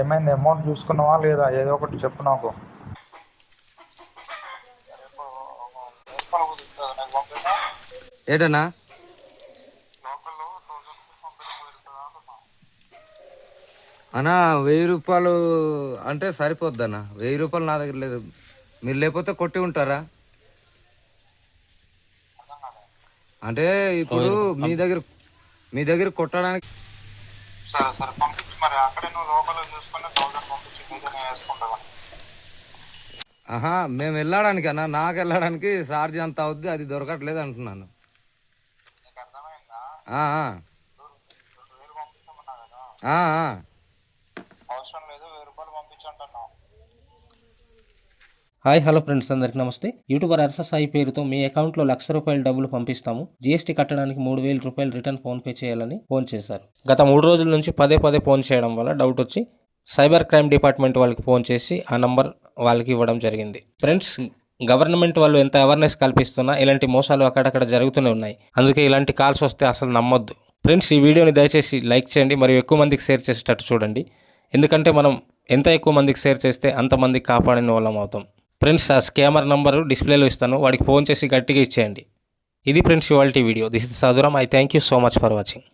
ఏమైంది? అమౌంట్ చూసుకున్నావా లేదా? ఏదో ఒకటి చెప్పు నాకు. ఏటన్నా? అన్నా వెయ్యి రూపాయలు అంటే సరిపోద్దన్నా. వెయ్యి రూపాయలు నా దగ్గర లేదు. మీరు లేకపోతే కొట్టి ఉంటారా? అంటే ఇప్పుడు మీ దగ్గర మీ దగ్గర కొట్టడానికి సరే సరే పంపించు. మరి అక్కడే నువ్వు లోకల్ చూసుకుని థౌసండ్ పంపించి. మీద నేను వేసుకుంటావా? ఆహా మేము వెళ్ళడానికి అన్న. నాకు వెళ్ళడానికి ఛార్జ్ అంత అవుద్ది. అది దొరకట్లేదు అంటున్నాను. నీకు అర్థమైందా. రెండు వేలు కదా. అవసరం లేదు వెయ్యి రూపాయలు పంపించంటున్నావు హాయ్ హలో ఫ్రెండ్స్ అందరికీ నమస్తే. యూట్యూబర్ అరస సాయి పేరుతో మీ అకౌంట్లో లక్ష రూపాయల డబ్బులు పంపిస్తాము. జీఎస్టీ కట్టడానికి మూడు వేల రూపాయలు రిటర్న్ ఫోన్ పే చేయాలని ఫోన్ చేశారు. గత మూడు రోజుల నుంచి పదే పదే ఫోన్ చేయడం వల్ల డౌట్ వచ్చి సైబర్ క్రైమ్ డిపార్ట్మెంట్ వాళ్ళకి ఫోన్ చేసి ఆ నంబర్ వాళ్ళకి ఇవ్వడం జరిగింది. ఫ్రెండ్స్ గవర్నమెంట్ వాళ్ళు ఎంత అవేర్నెస్ కల్పిస్తున్నా ఇలాంటి మోసాలు అక్కడక్కడ జరుగుతూనే ఉన్నాయి. అందుకే ఇలాంటి కాల్స్ వస్తే అసలు నమ్మొద్దు. ఫ్రెండ్స్ ఈ వీడియోని దయచేసి లైక్ చేయండి మరియు ఎక్కువ మందికి షేర్ చేసేటట్టు చూడండి. ఎందుకంటే మనం ఎంత ఎక్కువ మందికి షేర్ చేస్తే అంతమందికి కాపాడిన వాళ్ళం అవుతాం. ఫ్రెండ్స్ ఆ స్కామర్ నంబరు డిస్ప్లేలో ఇస్తాను. వాడికి ఫోన్ చేసి గట్టిగా ఇచ్చేయండి. ఇది ఫ్రెండ్స్ ఇవాళ video. This is సదురం I thank you so much for watching.